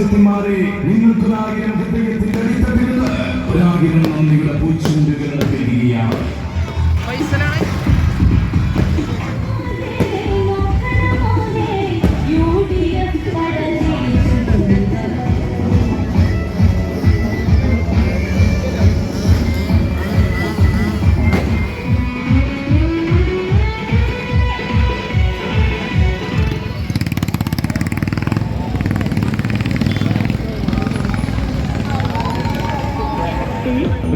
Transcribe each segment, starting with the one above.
അനുജത്തിമാരെ നിങ്ങൾക്ക് ഹൃദയത്തിന്റെ അടിത്തട്ടിരുന്ന് ഒരാകിരം നന്ദിയുടെ പൂച്ചുണ്ടുകൾ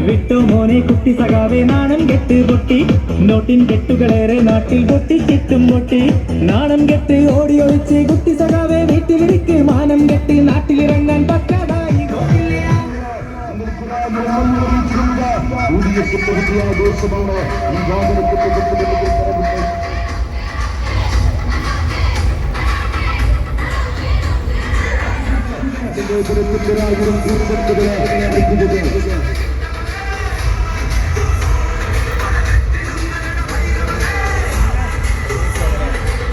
വിട്ടു മോനെ കുട്ടി സഖാവേ നാണം കെട്ട് പൊട്ടി നോട്ടിൻ കെട്ടുകളേറെ നാട്ടിൽ പൊട്ടി കിട്ടും പൊട്ടി നാണം കെട്ട് ഓടി ഒളിച്ച് കുട്ടി സഖാവേ വീട്ടിലിരിക്ക് മാനം കെട്ട് നാട്ടിലിറങ്ങാൻ പറ്റാതായി ആഘോഷമാണ് ഈ വാഹനത്തിന്റെ ഒരാകിരം കൂടുതൽ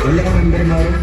എല്ലാ മെമ്പർമാരും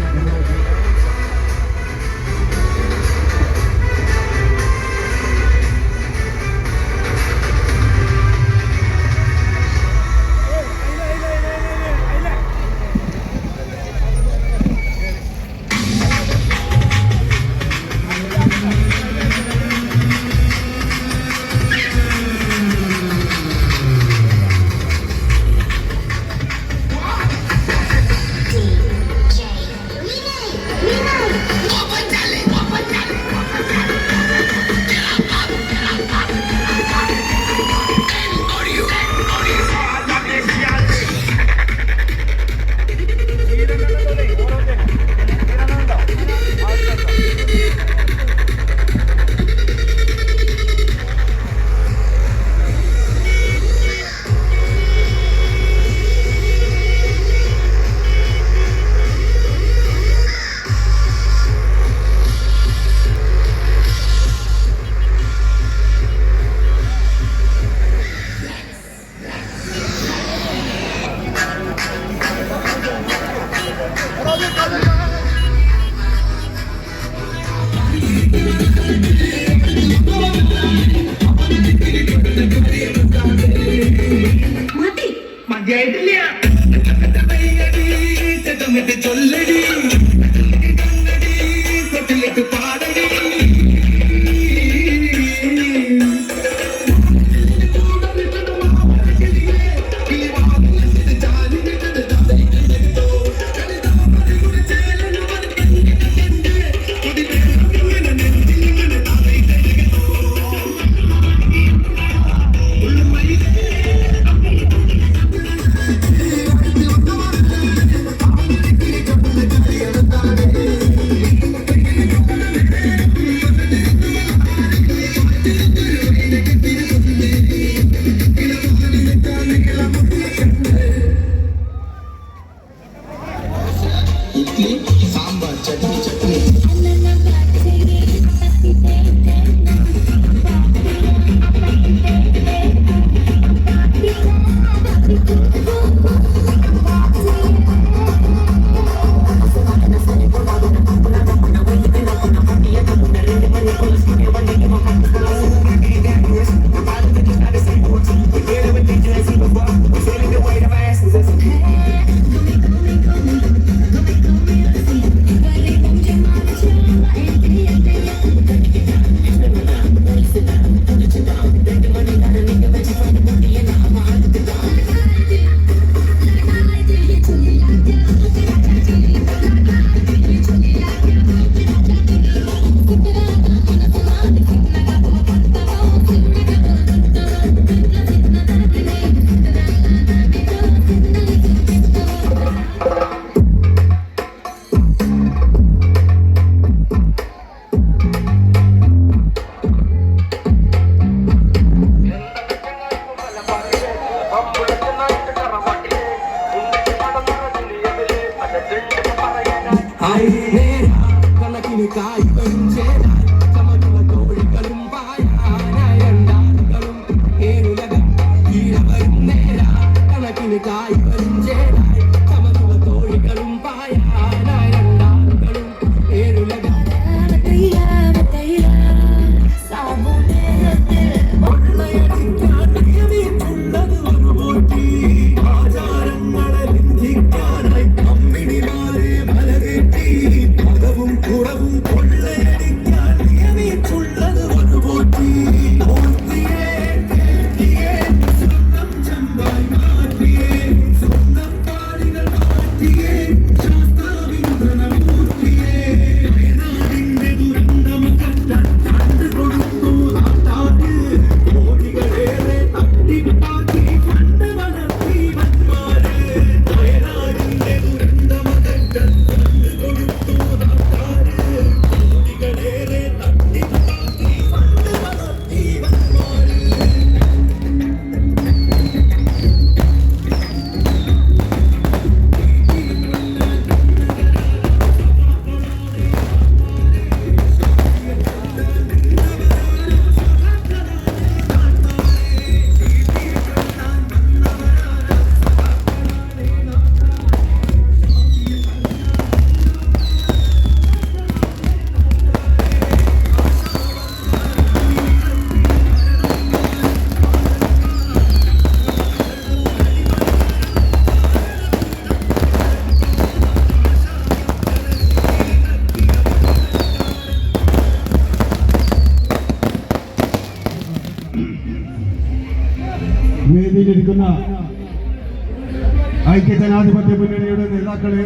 ഐക്യ ജനാധിപത്യ മുന്നണിയുടെ നേതാക്കളെ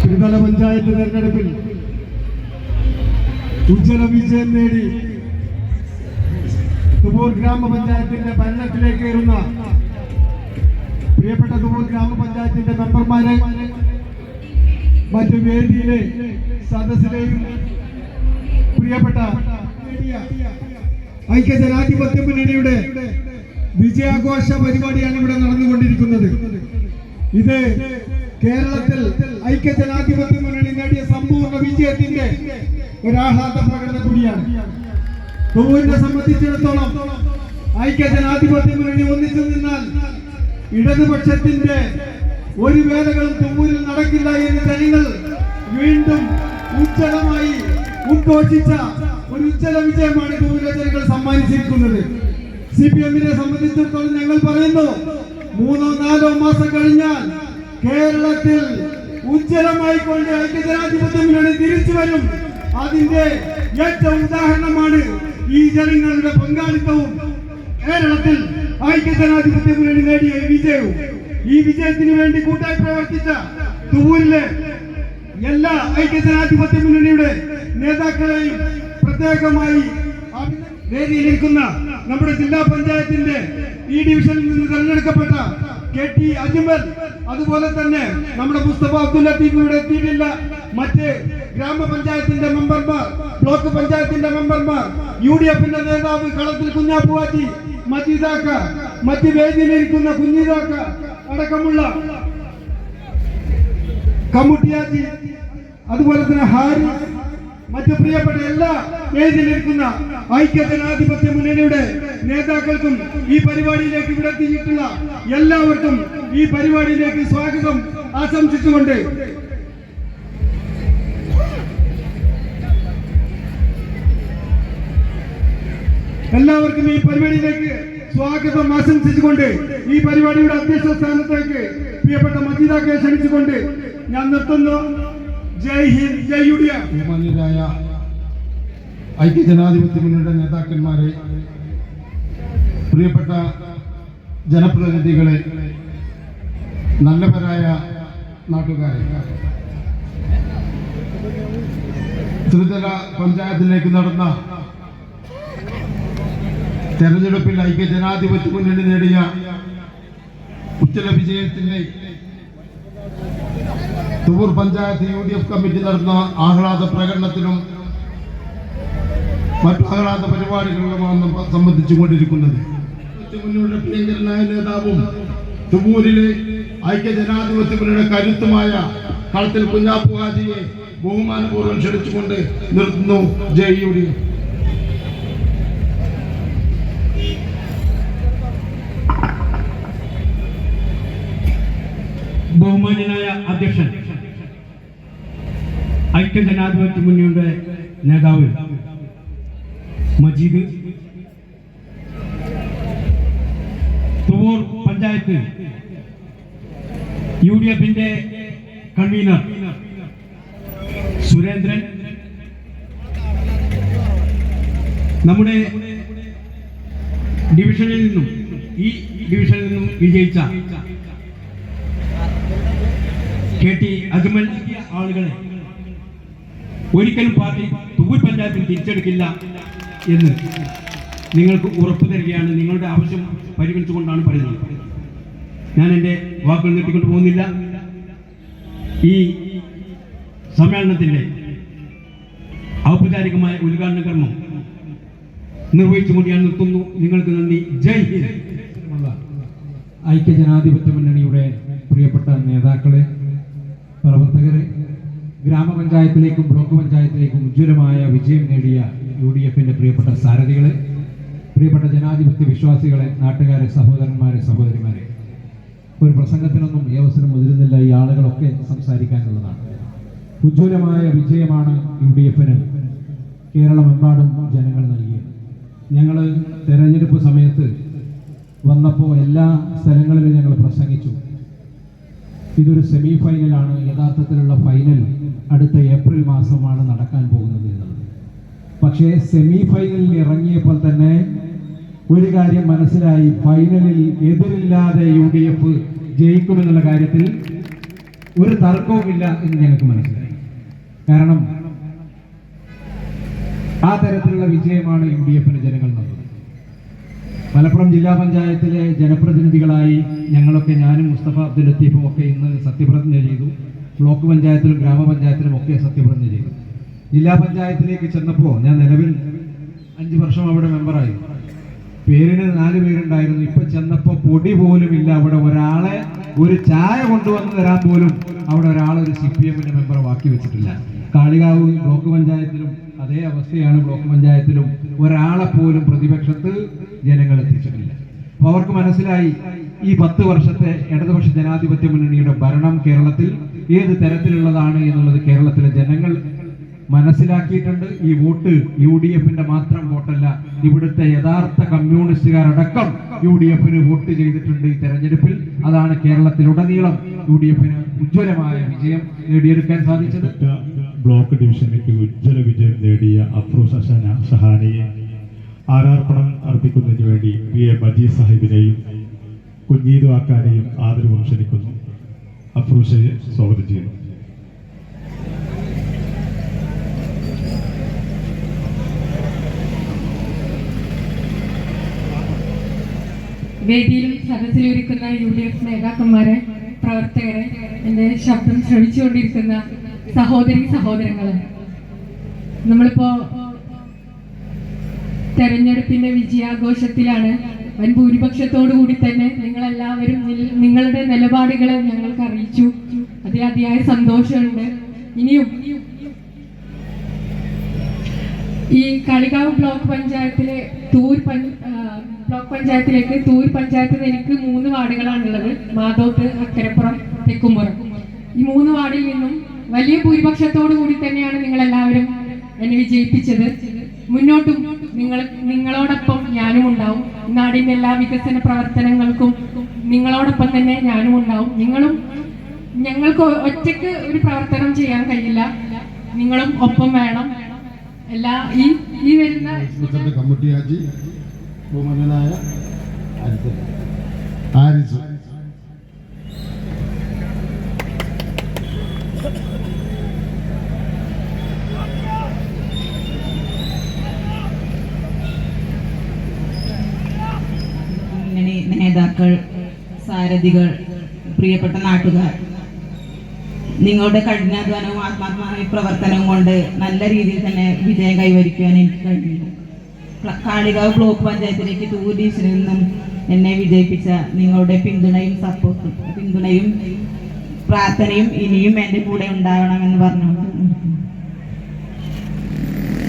ത്രിതല പഞ്ചായത്ത് തെരഞ്ഞെടുപ്പിൽ ഉജ്ജ്വല വിജയം നേടി തുമൂർ ഗ്രാമപഞ്ചായത്തിന്റെ ഭരണത്തിലേക്ക് കയറുന്ന പ്രിയപ്പെട്ട തുമൂർ ഗ്രാമപഞ്ചായത്തിന്റെ മെമ്പർമാരെ മറ്റു വേദിയിലെ സദസ്സിലെയും പ്രിയപ്പെട്ട ഐക്യ ജനാധിപത്യ മുന്നണിയുടെ വിജയാഘോഷ പരിപാടിയാണ് ഇവിടെ നടന്നുകൊണ്ടിരിക്കുന്നത്. ഇത് കേരളത്തിൽ ഐക്യ ജനാധിപത്യ മുന്നണി നേടിയ സമ്പൂർണ വിജയത്തിന്റെ ഒരാഹ്ലാദ പ്രകടനം കൂടിയാണ്. ബഹുവിനെ സംബന്ധിച്ചിടത്തോളം ഐക്യ ജനാധിപത്യ മുന്നണി ഒന്നിച്ചു നിന്നാൽ ഇടതുപക്ഷത്തിന്റെ ഒരു വേലകളും തുമ്പൂരിൽ നടക്കില്ല എന്ന് ജനങ്ങൾ വീണ്ടും ഉജ്ജ്വലമായി ഉദ്ഘോഷിച്ച ഒരു ഉജ്ജ്വല വിജയമാണ് തുവൂരിലെ ജനങ്ങൾ സമ്മാനിച്ചിരിക്കുന്നത്. സി പി എമ്മിനെ സംബന്ധിച്ചിടത്തോളം ഞങ്ങൾ പറയുന്നു മൂന്നോ നാലോ മാസം കഴിഞ്ഞാൽ കേരളത്തിൽ ഉജ്ജ്വലമായി കൊണ്ട് ഐക്യജനാധിപത്യ മുന്നണി തിരിച്ചു വരും. അതിന്റെ ഏറ്റവും ഉദാഹരണമാണ് ഈ ജനങ്ങളുടെ പങ്കാളിത്തവും. കേരളത്തിൽ ഐക്യജനാധിപത്യ മുന്നണി നേടിയ വിജയവും. ഈ വിജയത്തിന് വേണ്ടി കൂട്ടായി പ്രവർത്തിച്ച തുവൂരിലെ എല്ലാ ഐക്യജനാധിപത്യ മുന്നണിയുടെ നേതാക്കളെയും പ്രത്യേകമായി വേദിയിലിരിക്കുന്ന നമ്മുടെ ജില്ലാ പഞ്ചായത്തിന്റെ ഈ ഡിവിഷനിൽ നിന്ന് തെരഞ്ഞെടുക്കപ്പെട്ട കെ ടി അജ്മൽ അതുപോലെ തന്നെ നമ്മുടെ മുസ്തഫ അബ്ദുൽ ലത്തീഫ് ഇവിടെ എത്തിയിട്ടില്ല. മറ്റ് ഗ്രാമപഞ്ചായത്തിന്റെ മെമ്പർമാർ ബ്ലോക്ക് പഞ്ചായത്തിന്റെ മെമ്പർമാർ യു ഡി എഫിന്റെ നേതാവ് കളത്തിൽ കുഞ്ഞാപ്പുവാറ്റി മജീദാക്ക മറ്റ് വേദിയിലിരിക്കുന്ന കുഞ്ഞിതാക്ക അടക്കമുള്ള കമ്മുട്ടിയാജി അതുപോലെ തന്നെ ഹാരി മറ്റു പ്രിയപ്പെട്ട എല്ലാ വേദിയിലിരിക്കുന്ന ഐക്യ ജനാധിപത്യ മുന്നണിയുടെ നേതാക്കൾക്കും ഈ പരിപാടിയിലേക്ക് ഇവിടെ എത്തിയിട്ടുള്ള എല്ലാവർക്കും ഈ പരിപാടിയിലേക്ക് സ്വാഗതം ആശംസിച്ചുകൊണ്ട്. എല്ലാവർക്കും ഈ പരിപാടിയിലേക്ക് സ്വാഗതം ആശംസിച്ചുകൊണ്ട് ഈ പരിപാടിയുടെ അധ്യക്ഷ സ്ഥാനത്തേക്ക് പ്രിയപ്പെട്ട മജീദാക്കെ ക്ഷണിച്ചുകൊണ്ട് ഞാൻ നിർത്തുന്നു. Jai Hind Jai U D F. ബഹുമാന്യരായ ഐക്യ ജനാധിപത്യ മുന്നണിയുടെ നേതാക്കന്മാരെ പ്രിയപ്പെട്ട ജനപ്രതിനിധികളെ നല്ലവരായ നാട്ടുകാരെ ത്രിതല പഞ്ചായത്തിലേക്ക് നടന്ന തെരഞ്ഞെടുപ്പിൽ ഐക്യ ജനാധിപത്യ മുന്നണി നേടിയ ഉജ്ജ്വല വിജയത്തിന്റെ തൂർ panchayat U D F committee നടന്ന ആഹ്ലാദ പ്രകടനത്തിലും മറ്റു ആഹ്ലാദ പരിപാടികളിലുമാണ് സംബന്ധിച്ചുകൊണ്ടിരിക്കുന്നത് മുന്നോട്ട് പ്രിയങ്കരനായ നേതാവും തുമൂരിലെ ഐക്യ ജനാധിപത്യ മുന്നണിയുടെ കരുത്തുമായ കളത്തിൽ കുഞ്ഞാപ്പു ഹാജിയെ ബഹുമാനപൂർവം ക്ഷണിച്ചുകൊണ്ട് നിർത്തുന്നു ജെ യു ഡി. എഫ് ബഹുമാന്യനായ അധ്യക്ഷൻ ഐക്യ ജനാധിപത്യ മുന്നണിയുടെ നേതാവ് മജീദ്. തുവൂർ പഞ്ചായത്ത് യു ഡി എഫിന്റെ കൺവീനർ സുരേന്ദ്രൻ. നമ്മുടെ ഡിവിഷനിൽ നിന്നും ഈ ഡിവിഷനിൽ നിന്നും വിജയിച്ച കെ ടി അജ്മൽ ആളുകളെ ഒരിക്കലും പാർട്ടി തുവൂർ പഞ്ചായത്തിൽ തിരിച്ചെടുക്കില്ല. എന്ന് നിങ്ങൾക്ക് ഉറപ്പ് തരികയാണ് നിങ്ങളുടെ ആവശ്യം പരിഗണിച്ചുകൊണ്ടാണ് പറയുന്നത്. ഞാൻ എന്റെ വാക്കുകൾ നീട്ടിക്കൊണ്ട് പോകുന്നില്ല. ഈ സമ്മേളനത്തിന്റെ ഔപചാരികമായ ഉദ്ഘാടന കർമ്മം നിർവഹിച്ചുകൊണ്ട് ഞാൻ നിർത്തുന്നു. നിങ്ങൾക്ക് നന്ദി. ജയ് ഹിന്ദ്. ഐക്യ ജനാധിപത്യ മുന്നണിയുടെ പ്രിയപ്പെട്ട നേതാക്കളെ പ്രവർത്തകരെ ഗ്രാമപഞ്ചായത്തിലേക്കും ബ്ലോക്ക് പഞ്ചായത്തിലേക്കും ഉജ്ജ്വലമായ വിജയം നേടിയ യു ഡി എഫിന്റെ പ്രിയപ്പെട്ട സാരഥികളെ പ്രിയപ്പെട്ട ജനാധിപത്യ വിശ്വാസികളെ നാട്ടുകാരെ സഹോദരന്മാരെ സഹോദരിമാരെ. ഒരു പ്രസംഗത്തിനൊന്നും ഈ അവസരം മുതിരുന്നില്ല ഈ ആളുകളൊക്കെ സംസാരിക്കാനുള്ളതാണ്. ഉജ്ജ്വലമായ വിജയമാണ് യു ഡി എഫിന് കേരളമെമ്പാടും ജനങ്ങൾ നൽകിയത്. ഞങ്ങൾ തെരഞ്ഞെടുപ്പ് സമയത്ത് വന്നപ്പോൾ എല്ലാ സ്ഥലങ്ങളിലും ഞങ്ങൾ പ്രസംഗിച്ചു. ഇതൊരു സെമി ഫൈനലാണ് യഥാർത്ഥത്തിലുള്ള ഫൈനൽ അടുത്ത ഏപ്രിൽ മാസമാണ് നടക്കാൻ പോകുന്നത് എന്നുള്ളത്. പക്ഷേ സെമി ഫൈനലിൽ ഇറങ്ങിയപ്പോൾ തന്നെ ഒരു കാര്യം മനസ്സിലായി. ഫൈനലിൽ എതിരില്ലാതെ യു ഡി എഫ് ജയിക്കുമെന്നുള്ള കാര്യത്തിൽ ഒരു തർക്കവുമില്ല എന്ന് ഞങ്ങൾക്ക് മനസ്സിലായി. കാരണം ആ തരത്തിലുള്ള വിജയമാണ് യു ഡി എഫിന് ജനങ്ങൾ നൽകുന്നത്. മലപ്പുറം ജില്ലാ പഞ്ചായത്തിലെ ജനപ്രതിനിധികളായി ഞങ്ങളൊക്കെ ഞാനും മുസ്തഫ അബ്ദുൽ ലത്തീഫും ഒക്കെ ഇന്ന് സത്യപ്രതിജ്ഞ ചെയ്തു. ബ്ലോക്ക് പഞ്ചായത്തിലും ഗ്രാമപഞ്ചായത്തിലും ഒക്കെ സത്യപ്രതിജ്ഞ ചെയ്തു. ജില്ലാ പഞ്ചായത്തിലേക്ക് ചെന്നപ്പോൾ ഞാൻ നിലവിൽ അഞ്ച് വർഷം അവിടെ മെമ്പറായി. പേരിന് നാല് പേരുണ്ടായിരുന്നു. ഇപ്പൊ ചെന്നപ്പോ പൊടി പോലും ഇല്ല. അവിടെ ഒരാളെ ഒരു ചായ കൊണ്ടുവന്ന് തരാൻ പോലും അവിടെ ഒരാൾ ഒരു സി പി എമ്മിന്റെ മെമ്പർ ബാക്കി വെച്ചിട്ടില്ല. കാളികാവ് ബ്ലോക്ക് പഞ്ചായത്തിലും അതേ അവസ്ഥയാണ് ബ്ലോക്ക് പഞ്ചായത്തിലും. ഒരാളെ പോലും പ്രതിപക്ഷത്ത് ജനങ്ങൾ എത്തിച്ചിട്ടില്ല. അപ്പൊ അവർക്ക് മനസ്സിലായി ഈ പത്ത് വർഷത്തെ ഇടതുപക്ഷ ജനാധിപത്യ മുന്നണിയുടെ ഭരണം കേരളത്തിൽ ഏത് തരത്തിലുള്ളതാണ് എന്നുള്ളത് കേരളത്തിലെ ജനങ്ങൾ മനസ്സിലാക്കിയിട്ടുണ്ട്. ഈ വോട്ട് യു ഡി എഫിന്റെ മാത്രം വോട്ടല്ല ഇവിടുത്തെ യഥാർത്ഥ കമ്മ്യൂണിസ്റ്റുകാരടക്കം യു ഡി എഫിന് വോട്ട് ചെയ്തിട്ടുണ്ട് ഈ തെരഞ്ഞെടുപ്പിൽ. അതാണ് കേരളത്തിലുടനീളം യു ഡി എഫിന് ഉജ്ജ്വലമായ വിജയം നേടിയെടുക്കാൻ സാധിച്ചത്. ബ്ലോക്ക് ഡിവിഷനിലേക്ക് ഉജ്ജ്വല വിജയം നേടിയ അഫ്രൂസ് ഹസന ഷഹാനിയെ ആരാർപ്പണം അർപ്പിക്കുന്നതിന് വേണ്ടി പി എ മജീദ് സാഹിബിനെയും കുഞ്ഞീതു ആക്കാനെയും ആദരവ് ക്ഷണിക്കുന്നു. അഫ്രൂസയെ സ്വാഗതം ചെയ്യുന്നു. വേദിയിലും സദസ്സിലും ഇരിക്കുന്ന യു ഡി എഫ് നേതാക്കന്മാരെ പ്രവർത്തകരെ എന്റെ ശബ്ദം ശ്രമിച്ചുകൊണ്ടിരിക്കുന്ന സഹോദരി സഹോദരങ്ങളെ. നമ്മളിപ്പോ തെരഞ്ഞെടുപ്പിന്റെ വിജയാഘോഷത്തിലാണ് വൻ ഭൂരിപക്ഷത്തോടു കൂടി തന്നെ നിങ്ങളെല്ലാവരും നിങ്ങളുടെ നിലപാടുകളെ ഞങ്ങൾക്ക് അറിയിച്ചു അതിൽ അതിയായ സന്തോഷമുണ്ട്. ഇനിയും ഈ കളികാവ് ബ്ലോക്ക് പഞ്ചായത്തിലെ തൂർ ബ്ലോക്ക് പഞ്ചായത്തിലേക്ക് തൂർ പഞ്ചായത്തിൽ എനിക്ക് മൂന്ന് വാർഡുകളാണുള്ളത്. മാതോട്ട് അക്കരപ്പുറം തെക്കുംപുറം. ഈ മൂന്ന് വാർഡിൽ നിന്നും വലിയ ഭൂരിപക്ഷത്തോടു കൂടി തന്നെയാണ് നിങ്ങൾ എല്ലാവരും എന്നെ വിജയിപ്പിച്ചത്. മുന്നോട്ടും നിങ്ങൾ നിങ്ങളോടൊപ്പം ഞാനും ഉണ്ടാവും. നാടിന്റെ എല്ലാ വികസന പ്രവർത്തനങ്ങൾക്കും നിങ്ങളോടൊപ്പം തന്നെ ഞാനും ഉണ്ടാവും. നിങ്ങളും ഞങ്ങൾക്ക് ഒറ്റയ്ക്ക് ഒരു പ്രവർത്തനം ചെയ്യാൻ കഴിയില്ല. നിങ്ങളും ഒപ്പം വേണം. എല്ലാ ഈ ഈ വരുന്ന ബഹുമാനായ നേതാക്കൾ സാരഥികൾ പ്രിയപ്പെട്ട നാട്ടുകാർ നിങ്ങളുടെ കഠിനാധ്വാനവും ആത്മാർത്ഥമായ പ്രവർത്തനവും കൊണ്ട് നല്ല രീതിയിൽ തന്നെ വിജയം കൈവരിക്കുവാൻ എനിക്ക് കഴിഞ്ഞു കാളികാവ് ബ്ലോക്ക് പഞ്ചായത്തിലേക്ക് ടൂറിസ്റ്റിൽ നിന്നും എന്നെ വിജയിപ്പിച്ച നിങ്ങളുടെ പിന്തുണയും സപ്പോർട്ടും പിന്തുണയും പ്രാർത്ഥനയും ഇനിയും എന്റെ കൂടെ ഉണ്ടാവണമെന്ന് പറഞ്ഞു.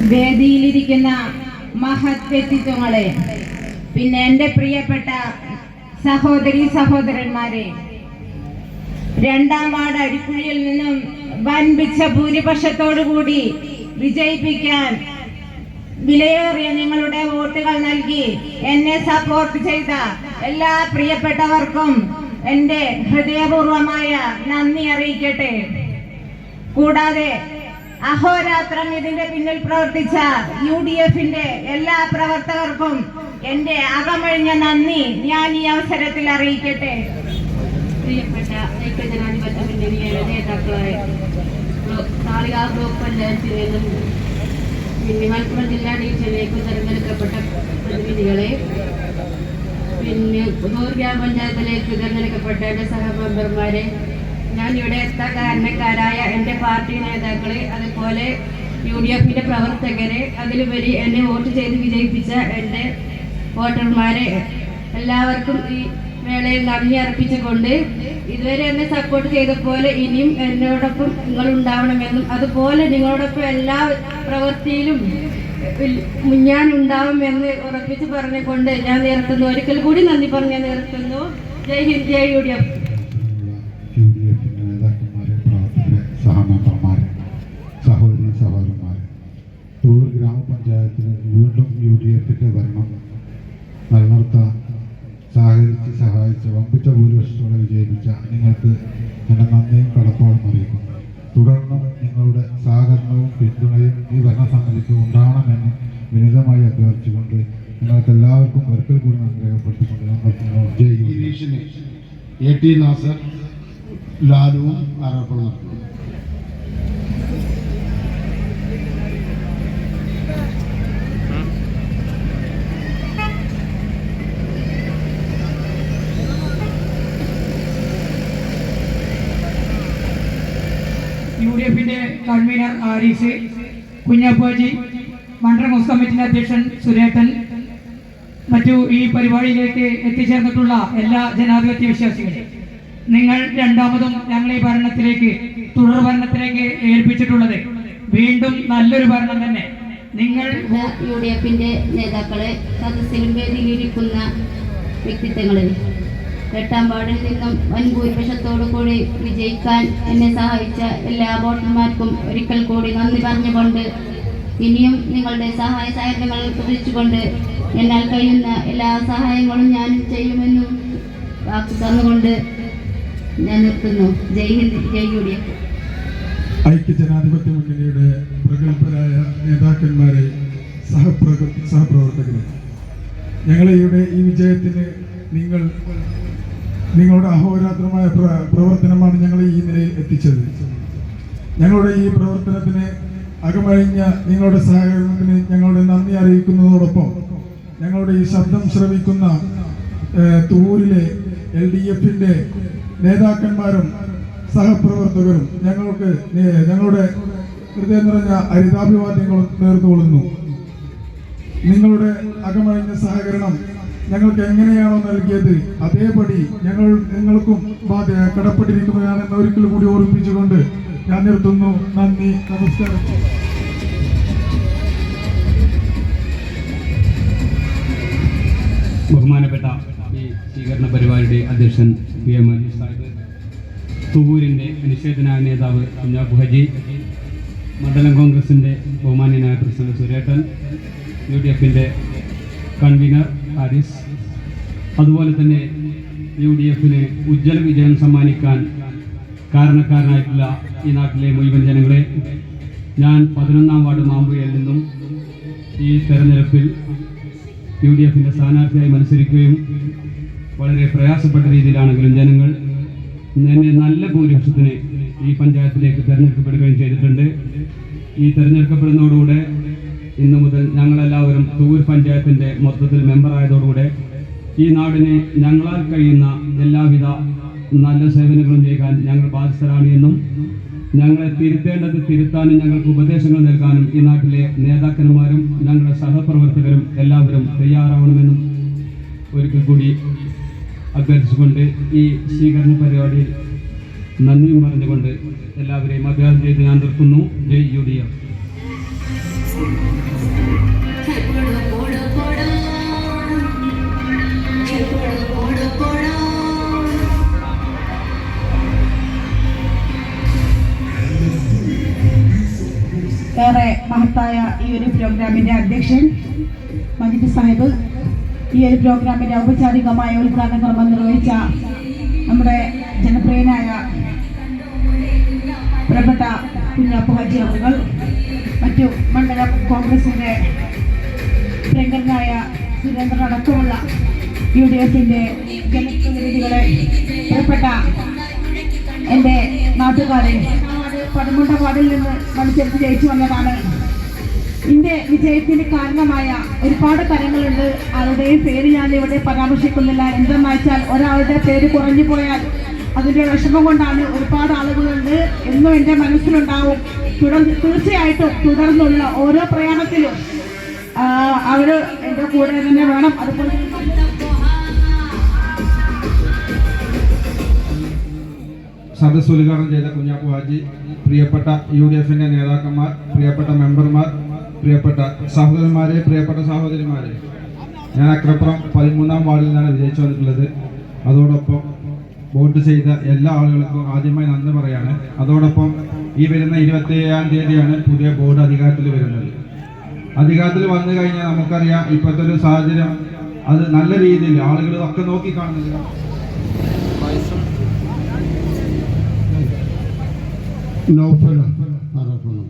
വേദിയിലിരിക്കുന്ന മഹത് വ്യക്തിത്വങ്ങളെ പിന്നെ എന്റെ പ്രിയപ്പെട്ട സഹോദരി സഹോദരന്മാരെ രണ്ടാം വാർഡ് അരിക്കുഴിയിൽ നിന്നും വൻപിച്ച ഭൂരിപക്ഷത്തോടു കൂടി വിജയിപ്പിക്കാൻ വിലയേറിയ നിങ്ങളുടെ വോട്ടുകൾ നൽകി എന്നെ സപ്പോർട്ട് ചെയ്ത എല്ലാ പ്രിയപ്പെട്ടവർക്കും എന്റെ ഹൃദയപൂർവമായ നന്ദി അറിയിക്കട്ടെ. കൂടാതെ അഹോരാത്രം ഇതിന്റെ പിന്നിൽ പ്രവർത്തിച്ച യു ഡി എഫിന്റെ എല്ലാ പ്രവർത്തകർക്കും എന്റെ അകമഴിഞ്ഞ നന്ദി ഞാൻ ഈ അവസരത്തിൽ അറിയിക്കട്ടെ. പ്രിയപ്പെട്ട ഐക്യജനാധിപത്യ നേതാക്കളായ പിന്നെ മലപ്പുറം ജില്ലാ ഡിവിഷനിലേക്ക് തിരഞ്ഞെടുക്കപ്പെട്ട പ്രതിനിധികളെ പിന്നെ പുതൂർ ഗ്രാമപഞ്ചായത്തിലേക്ക് തിരഞ്ഞെടുക്കപ്പെട്ട എന്റെ സഹമെമ്പർമാരെ ഞാൻ ഇവിടെ എത്താൻ കാരണക്കാരായ എന്റെ പാർട്ടി നേതാക്കളെ അതുപോലെ യു ഡി എഫിന്റെ പ്രവർത്തകരെ അതിലുപരി എന്നെ വോട്ട് ചെയ്ത് വിജയിപ്പിച്ച എന്റെ വോട്ടർമാരെ എല്ലാവർക്കും ഈ വേളയിൽ നന്ദി അർപ്പിച്ചുകൊണ്ട് ഇതുവരെ എന്നെ സപ്പോർട്ട് ചെയ്ത പോലെ ഇനിയും എന്നോടൊപ്പം നിങ്ങൾ ഉണ്ടാവണമെന്നും അതുപോലെ നിങ്ങളോടൊപ്പം എല്ലാ പ്രവൃത്തിയിലും ഞാൻ ഉണ്ടാവുമെന്ന് ഉറപ്പിച്ച് പറഞ്ഞുകൊണ്ട് ഞാൻ നിർത്തുന്നു. ഒരിക്കൽ കൂടി നന്ദി പറഞ്ഞ് നിർത്തുന്നു. Jai Hind Jai U D F. A T Nasar ലാലുവും ആരോപണം നടത്തുന്നു. യു ഡി എഫിന്റെ കൺവീനർ ആരിഫ് കുഞ്ഞാപ്പാജി മണ്ഡലം ഹൗസ് കമ്മിറ്റിന്റെ അധ്യക്ഷൻ സുരേട്ടൻ മറ്റു ഈ പരിപാടിയിലേക്ക് എത്തിച്ചേർന്നിട്ടുള്ള എല്ലാ ജനാധിപത്യ വിശ്വാസികളെ നിങ്ങൾ രണ്ടാമതും ഞങ്ങളെ ഈ ഭരണത്തിലേക്ക് തുടർ ഭരണത്തിലേക്ക് ഏൽപ്പിച്ചിട്ടുള്ളത് വീണ്ടും നല്ലൊരു ഭരണം തന്നെ. നിങ്ങൾ യു ഡി എഫിന്റെ നേതാക്കളെ സദസ്സിലും വേദിയിലിരിക്കുന്ന വ്യക്തിത്വങ്ങളെ എട്ടാം വാർഡിൽ നിന്നും വൻ ഭൂരിപക്ഷത്തോടു കൂടി വിജയിക്കാൻ എന്നെ സഹായിച്ച എല്ലാ വോട്ടർമാർക്കും ഒരിക്കൽ കൂടി നന്ദി പറഞ്ഞുകൊണ്ട് ഇനിയും നിങ്ങളുടെ സഹായ സഹകരണങ്ങൾ പ്രതീക്ഷിച്ചുകൊണ്ട് എന്നാൽ കഴിയുന്ന എല്ലാ സഹായങ്ങളും ഞാൻ ചെയ്യുമെന്നും വാക്ക് തന്നുകൊണ്ട് ഞാൻ നിർത്തുന്നു. Jai Hind Jai U D F. ഐക്യജനാധിപത്യ മുന്നണിയുടെ പ്രഗത്ഭരായ നേതാക്കന്മാരെ സഹപ്രക സഹപ്രവർത്തകരെ ഞങ്ങളുടെ ഈ വിജയത്തിന് നിങ്ങൾ നിങ്ങളുടെ അഹോരാത്രമായ പ്ര- പ്രവർത്തനമാണ് ഞങ്ങളെ ഈ നിലയിൽ എത്തിച്ചത്. ഞങ്ങളുടെ ഈ പ്രവർത്തനത്തിന് അകമഴിഞ്ഞ നിങ്ങളുടെ സഹകരണത്തിന് ഞങ്ങളുടെ നന്ദി അറിയിക്കുന്നതോടൊപ്പം ഞങ്ങളുടെ ഈ ശബ്ദം ശ്രവിക്കുന്ന തൂരിലെ എൽ ഡി എഫിന്റെ നേതാക്കന്മാരും സഹപ്രവർത്തകരും ഞങ്ങൾക്ക് ഞങ്ങളുടെ ഹൃദയം നിറഞ്ഞ ഹരിതാഭിവാദ്യങ്ങളും നേർന്നുകൊള്ളുന്നു. നിങ്ങളുടെ അകമഴിഞ്ഞ സഹകരണം ഞങ്ങൾക്ക് എങ്ങനെയാണോ നൽകിയത് അതേപടി ഞങ്ങൾ നിങ്ങൾക്കും കടപ്പെട്ടിരിക്കുന്നതാണെന്ന് ഒരിക്കൽ കൂടി ഓർമ്മിപ്പിച്ചുകൊണ്ട് ഞാൻ നിർത്തുന്നു. നന്ദി നമസ്കാരം. ബഹുമാനപ്പെട്ട ഈ സ്വീകരണ പരിപാടിയുടെ അധ്യക്ഷൻ പി എം അജി സാഹിബ് തുവൂരിന്റെ നിഷേധനായ നേതാവ് കുഞ്ഞാബു ഹജി മണ്ഡലം കോൺഗ്രസിന്റെ ബഹുമാന്യനായ പ്രസിഡന്റ് സുരേട്ടൻ യു ഡി എഫിന്റെ കൺവീനർ ഹാരിസ് അതുപോലെ തന്നെ യു ഡി എഫിന് ഉജ്ജ്വല വിജയം സമ്മാനിക്കാൻ കാരണക്കാരനായിട്ടുള്ള ഈ നാട്ടിലെ മുഴുവൻ ജനങ്ങളെ ഞാൻ പതിനൊന്നാം വാർഡ് മാമ്പുഴയിൽ നിന്നും ഈ തെരഞ്ഞെടുപ്പിൽ യു ഡി എഫിന്റെ സ്ഥാനാർത്ഥിയായി മത്സരിക്കുകയും വളരെ പ്രയാസപ്പെട്ട രീതിയിലാണെങ്കിലും ജനങ്ങൾ എന്നെ നല്ല ഭൂരിപക്ഷത്തിന് ഈ പഞ്ചായത്തിലേക്ക് തിരഞ്ഞെടുക്കപ്പെടുകയും ചെയ്തിട്ടുണ്ട്. ഈ തിരഞ്ഞെടുക്കപ്പെടുന്നതോടുകൂടെ ഇന്നു മുതൽ ഞങ്ങളെല്ലാവരും തൂർ പഞ്ചായത്തിന്റെ മൊത്തത്തിൽ മെമ്പറായതോടുകൂടെ ഈ നാടിന് ഞങ്ങളാൽ കഴിയുന്ന എല്ലാവിധ നല്ല സേവനങ്ങളും ചെയ്യാൻ ഞങ്ങൾ ബാധ്യസ്ഥരാണ് എന്നും ഞങ്ങളെ തിരുത്തേണ്ടത് തിരുത്താനും ഞങ്ങൾക്ക് ഉപദേശങ്ങൾ നൽകാനും ഈ നാട്ടിലെ നേതാക്കന്മാരും ഞങ്ങളുടെ സഹപ്രവർത്തകരും എല്ലാവരും തയ്യാറാവണമെന്നും ഒരിക്കൽ കൂടി അഭ്യർത്ഥിച്ചുകൊണ്ട് ഈ സ്വീകരണ പരിപാടിയിൽ നന്ദിയും പറഞ്ഞുകൊണ്ട് എല്ലാവരെയും അഭ്യർത്ഥന ചെയ്ത് ഞാൻ നിർത്തുന്നു. Jai U D F. ഏറെ മഹത്തായ ഈ ഒരു പ്രോഗ്രാമിന്റെ അധ്യക്ഷൻ മജിദ് സാഹിബ്. ഈ ഒരു പ്രോഗ്രാമിന്റെ ഔപചാരികമായ ഉദ്ഘാടന കർമ്മം നിർവഹിച്ച നമ്മുടെ ജനപ്രിയനായ പ്രിയപ്പെട്ട കുഞ്ഞാപ്പു ഹജി അവറുകൾ മറ്റു മണ്ഡലം കോൺഗ്രസിന്റെ പ്രിയങ്കരനായ സുരേന്ദ്രൻ അടക്കമുള്ള യു ഡി എഫിന്റെ ജനപ്രതിനിധികളെ പ്രിയപ്പെട്ട എന്റെ നാട്ടുകാരെ പതിമൂന്നാം വാർഡിൽ നിന്ന് മത്സരിച്ച് ജയിച്ചു വന്നതാണ്. ഇതിന്റെ വിജയത്തിന് കാരണമായ ഒരുപാട് കാര്യങ്ങളുണ്ട് ആരുടെയും പേര് ഞാൻ ഇവിടെ പരാമർശിക്കുന്നില്ല. എന്തെന്ന് വെച്ചാൽ ഒരാളുടെ പേര് കുറഞ്ഞു പോയാൽ അതിന്റെ വിഷമം കൊണ്ടാണ് ഒരുപാട് ആളുകളുണ്ട് എന്നും എന്റെ മനസ്സിലുണ്ടാവും. തുടർ തീർച്ചയായിട്ടും തുടർന്നുള്ള ഓരോ പ്രയാണത്തിലും അവർ എന്റെ കൂടെ തന്നെ വേണം. അതുപോലെ സദസ് ഉദ്ഘാടനം ചെയ്ത കുഞ്ഞാപ്പു ഹാജി പ്രിയപ്പെട്ട യു ഡി എഫിന്റെ നേതാക്കന്മാർ പ്രിയപ്പെട്ട മെമ്പർമാർ പ്രിയപ്പെട്ട സഹോദരന്മാരെ പ്രിയപ്പെട്ട സഹോദരിമാരെ. ഞാൻ അക്രപ്പുറം പതിമൂന്നാം വാർഡിൽ നിന്നാണ് വിജയിച്ചു വന്നിട്ടുള്ളത്. അതോടൊപ്പം വോട്ട് ചെയ്ത എല്ലാ ആളുകൾക്കും ആദ്യമായി നന്ദി പറയാണ്. അതോടൊപ്പം ഈ വരുന്ന ഇരുപത്തി ഏഴാം തീയതിയാണ് പുതിയ ബോർഡ് അധികാരത്തിൽ വരുന്നത്. അധികാരത്തിൽ വന്നു കഴിഞ്ഞാൽ നമുക്കറിയാം ഇപ്പോഴത്തെ ഒരു സാഹചര്യം അത് നല്ല രീതിയിൽ ആളുകൾ ഒക്കെ നോക്കി കാണുന്നത്. نوفل عرفنا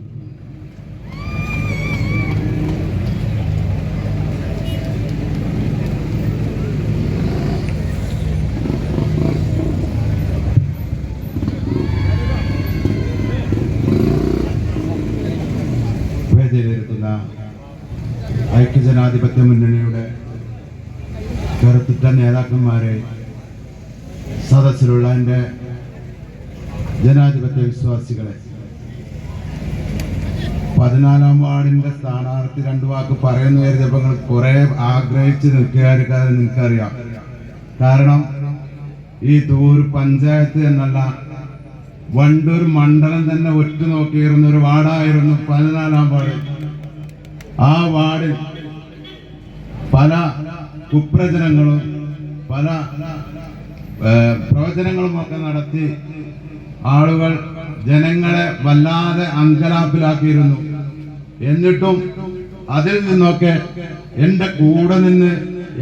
വേദിയിലിരിക്കുന്ന ഐക്യജനാധിപത്യ മുന്നണിയുടെ കരുത്തുറ്റ നേതാക്കന്മാരെ സദസ്സിലുള്ള എൻ്റെ ജനാധിപത്യ വിശ്വാസികളെ. പതിനാലാം വാർഡിന്റെ സ്ഥാനാർത്ഥി രണ്ടു വാക്ക് പറയുന്നു കരുതിയപ്പോൾ നിങ്ങൾ കുറെ ആഗ്രഹിച്ച് നിൽക്കുകയായിരിക്കാതെ നിങ്ങൾക്കറിയാം. കാരണം ഈ തൂർ പഞ്ചായത്ത് എന്നല്ല വണ്ടൂർ മണ്ഡലം തന്നെ ഒറ്റ നോക്കിയിരുന്ന ഒരു വാർഡായിരുന്നു പതിനാലാം വാർഡ്. ആ വാർഡിൽ പല കുപ്രചനങ്ങളും പല പ്രവചനങ്ങളും ഒക്കെ നടത്തി ആളുകൾ ജനങ്ങളെ വല്ലാതെ അങ്കലാപ്പിലാക്കിയിരുന്നു. എന്നിട്ടും അതിൽ നിന്നൊക്കെ എന്റെ കൂടെ നിന്ന്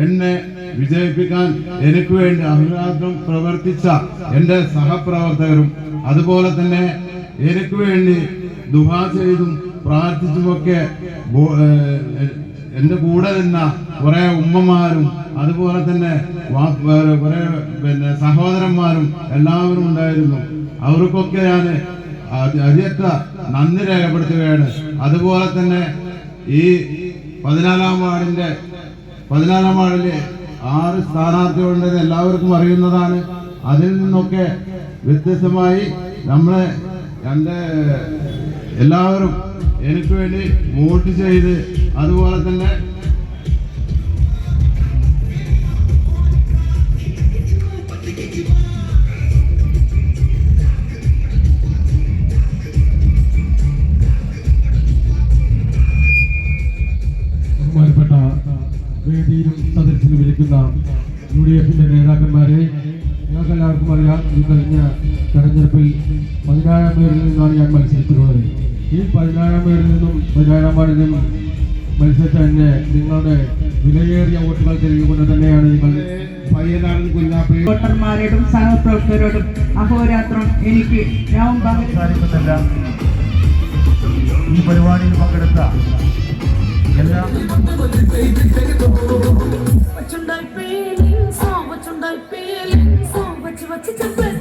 എന്നെ വിജയിപ്പിക്കാൻ എനിക്ക് വേണ്ടി അഭിവാദം പ്രവർത്തിച്ച എന്റെ സഹപ്രവർത്തകരും അതുപോലെ തന്നെ എനിക്ക് വേണ്ടി ദുഹാ ചെയ്തും പ്രാർത്ഥിച്ചുമൊക്കെ എന്റെ കൂടെ നിന്ന കുറെ ഉമ്മമാരും അതുപോലെ തന്നെ കുറെ പിന്നെ സഹോദരന്മാരും എല്ലാവരും ഉണ്ടായിരുന്നു. അവർക്കൊക്കെ ഞാൻ അതിയത്ത നന്ദി രേഖപ്പെടുത്തുകയാണ്. അതുപോലെ തന്നെ ഈ പതിനാലാം വാർഡിന്റെ പതിനാലാം വാർഡിലെ ആറ് സ്ഥാനാർത്ഥികളുണ്ടെന്ന് എല്ലാവർക്കും അറിയുന്നതാണ്. അതിൽ നിന്നൊക്കെ വ്യത്യസ്തമായി നമ്മളെ എന്റെ എല്ലാവരും എനിക്ക് വേണ്ടി വോട്ട് ചെയ്ത് അതുപോലെ തന്നെ ഡി എഫിന്റെ നേതാക്കന്മാരെ നിങ്ങൾക്ക് എല്ലാവർക്കും അറിയാം. ഈ കഴിഞ്ഞ തെരഞ്ഞെടുപ്പിൽ പതിനായിരം പേരിൽ നിന്നാണ് ഞാൻ മത്സരിച്ചിട്ടുള്ളത്. ഈ പതിനായിരം പേരിൽ നിന്നും പതിനായിരം പേരിൽ നിന്നും മത്സരിച്ച എന്നെ നിങ്ങളുടെ വിലയേറിയ വോട്ടുകൾ തിരികൊണ്ട് തന്നെയാണ് നിങ്ങൾ വോട്ടർമാരോടും സഹപ്രവർത്തകരോടും അഹോരാത്രം എനിക്ക് ഞാൻ സംസാരിക്കുന്നില്ല ഈ പരിപാടിയിൽ പങ്കെടുത്ത What you like feeling? So what you like feeling? So what you what you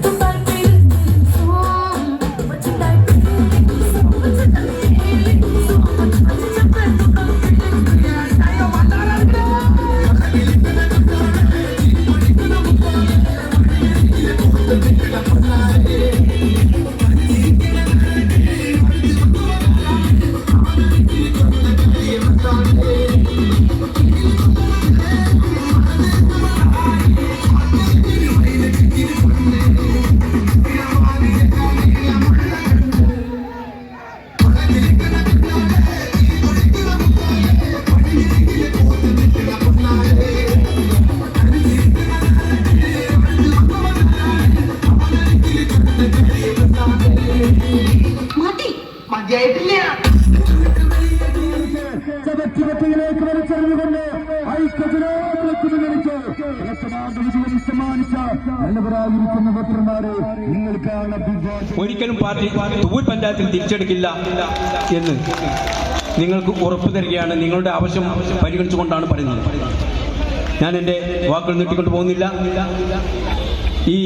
നല്ലവരായിരിക്കുന്ന ഒരിക്കലും പാർട്ടി തൂർ പഞ്ചായത്തിൽ തിരിച്ചെടുക്കില്ല എന്ന് നിങ്ങൾക്ക് ഉറപ്പു തരികയാണ്. നിങ്ങളുടെ ആവശ്യം പരിഗണിച്ചുകൊണ്ടാണ് പറയുന്നത്. ഞാൻ എന്റെ വാക്കുകൾ നീട്ടിക്കൊണ്ട് പോകുന്നില്ല. ഈ